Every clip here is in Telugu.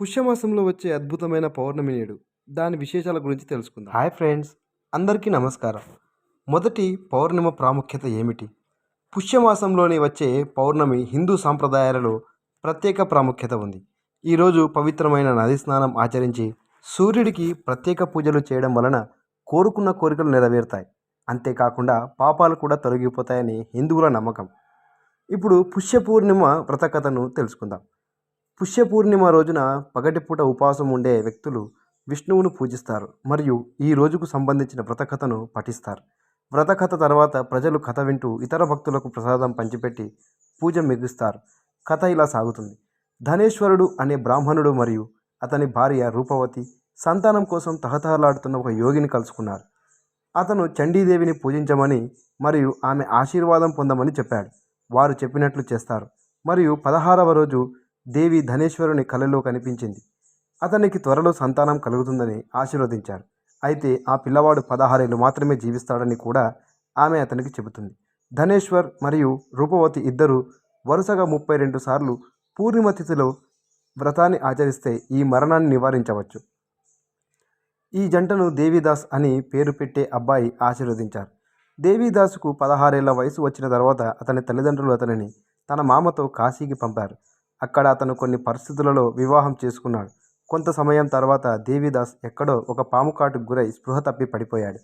పుష్యమాసంలో వచ్చే అద్భుతమైన పౌర్ణమి నేడు. దాని విశేషాల గురించి తెలుసుకుందాం. హాయ్ ఫ్రెండ్స్ అందరికీ నమస్కారం. మొదటి పౌర్ణిమ ప్రాముఖ్యత ఏమిటి? పుష్యమాసంలోని వచ్చే పౌర్ణమి హిందూ సాంప్రదాయాలలో ప్రత్యేక ప్రాముఖ్యత ఉంది. ఈరోజు పవిత్రమైన నది స్నానం ఆచరించి సూర్యుడికి ప్రత్యేక పూజలు చేయడం వలన కోరుకున్న కోరికలు నెరవేరుతాయి. అంతేకాకుండా పాపాలు కూడా తొలగిపోతాయని హిందువుల నమ్మకం. ఇప్పుడు పుష్య పూర్ణిమ వ్రతకథను తెలుసుకుందాం. పుష్య పూర్ణిమ రోజున పగటిపూట ఉపవాసం ఉండే వ్యక్తులు విష్ణువును పూజిస్తారు మరియు ఈ రోజుకు సంబంధించిన వ్రతకథను పఠిస్తారు. వ్రతకథ తర్వాత ప్రజలు కథ వింటూ ఇతర భక్తులకు ప్రసాదం పంచిపెట్టి పూజ మిగుస్తారు. కథ ఇలా సాగుతుంది. ధనేశ్వరుడు అనే బ్రాహ్మణుడు మరియు అతని భార్య రూపవతి సంతానం కోసం తహతహలాడుతున్న ఒక యోగిని కలుసుకున్నారు. అతను చండీదేవిని పూజించమని మరియు ఆమె ఆశీర్వాదం పొందమని చెప్పాడు. వారు చెప్పినట్లు చేస్తారు. మరియు పదహారవ రోజు దేవి ధనేశ్వరుని కలలో కనిపించింది. అతనికి త్వరలో సంతానం కలుగుతుందని ఆశీర్వదించారు. అయితే ఆ పిల్లవాడు పదహారేళ్ళు మాత్రమే జీవిస్తాడని కూడా ఆమె అతనికి చెబుతుంది. ధనేశ్వర్ మరియు రూపవతి ఇద్దరు వరుసగా ముప్పై రెండు సార్లు పూర్ణిమ తిథిలో వ్రతాన్ని ఆచరిస్తే ఈ మరణాన్ని నివారించవచ్చు. ఈ జంటను దేవిదాస్ అని పేరు పెట్టే అబ్బాయి ఆశీర్వదించారు. దేవిదాసుకు పదహారేళ్ళ వయసు వచ్చిన తర్వాత అతని తల్లిదండ్రులు అతనిని తన మామతో కాశీకి పంపారు. అక్కడ అతను కొన్ని పరిస్థితులలో వివాహం చేసుకున్నాడు. కొంత సమయం తర్వాత దేవిదాస్ ఎక్కడో ఒక పాము కాటుకు గురై స్పృహ తప్పి పడిపోయాడు.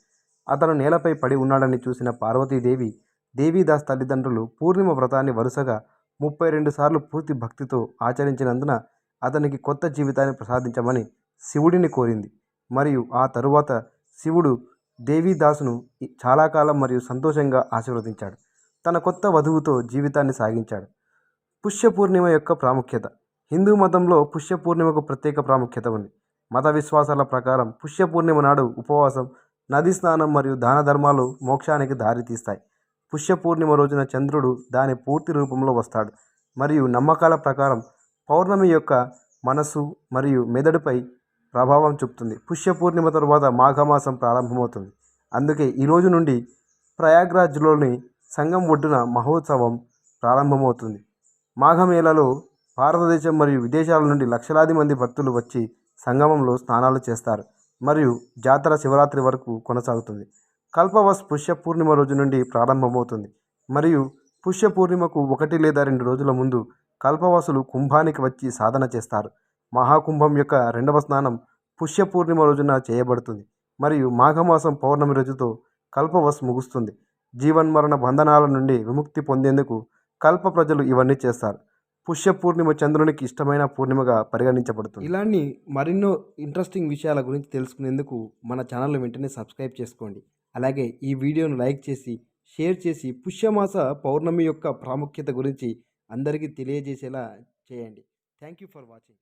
అతను నేలపై పడి ఉన్నాడని చూసిన పార్వతీదేవి దేవిదాస్ తల్లిదండ్రులు పూర్ణిమ వ్రతాన్ని వరుసగా ముప్పై రెండు సార్లు పూర్తి భక్తితో ఆచరించినందున అతనికి కొత్త జీవితాన్ని ప్రసాదించమని శివుడిని కోరింది. మరియు ఆ తరువాత శివుడు దేవిదాసును చాలా కాలం మరియు సంతోషంగా ఆశీర్వదించాడు. తన కొత్త వధువుతో జీవితాన్ని సాగించాడు. పుష్య పూర్ణిమ యొక్క ప్రాముఖ్యత. హిందూ మతంలో పుష్య పూర్ణిమకు ప్రత్యేక ప్రాముఖ్యత ఉంది. మత విశ్వాసాల ప్రకారం పుష్య పూర్ణిమ నాడు ఉపవాసం నది స్నానం మరియు దాన ధర్మాలు మోక్షానికి దారితీస్తాయి పుష్య పూర్ణిమ రోజున చంద్రుడు దాని పూర్తి రూపంలో వస్తాడు. మరియు నమ్మకాల ప్రకారం పౌర్ణమి యొక్క మనసు మరియు మెదడుపై ప్రభావం చూపుతుంది. పుష్య పూర్ణిమ తరువాత మాఘమాసం ప్రారంభమవుతుంది. అందుకే ఈ రోజు నుండి ప్రయాగ్రాజ్లోని సంగం ఒడ్డున మహోత్సవం ప్రారంభమవుతుంది. మాఘమేళలో భారతదేశం మరియు విదేశాల నుండి లక్షలాది మంది భక్తులు వచ్చి సంగమంలో స్నానాలు చేస్తారు మరియు జాతర శివరాత్రి వరకు కొనసాగుతుంది. కల్పవస్ పుష్య పూర్ణిమ రోజు నుండి ప్రారంభమవుతుంది. మరియు పుష్య పూర్ణిమకు ఒకటి లేదా రెండు రోజుల ముందు కల్పవాసులు కుంభానికి వచ్చి సాధన చేస్తారు. మహాకుంభం యొక్క రెండవ స్నానం పుష్య పూర్ణిమ రోజున చేయబడుతుంది. మరియు మాఘమాసం పౌర్ణమి రోజుతో కల్పవస్ ముగుస్తుంది. జీవన్మరణ బంధనాల నుండి విముక్తి పొందేందుకు కల్ప ప్రజలు ఇవన్నీ చేస్తారు. పుష్య పూర్ణిమ చంద్రునికి ఇష్టమైన పూర్ణిమగా పరిగణించబడుతుంది. ఇలాంటి మరెన్నో ఇంట్రెస్టింగ్ విషయాల గురించి తెలుసుకునేందుకు మన ఛానల్ వెంటనే సబ్స్క్రైబ్ చేసుకోండి. అలాగే ఈ వీడియోను లైక్ చేసి షేర్ చేసి పుష్యమాస పౌర్ణమి యొక్క ప్రాముఖ్యత గురించి అందరికీ తెలియజేసేలా చేయండి. Thank you for watching.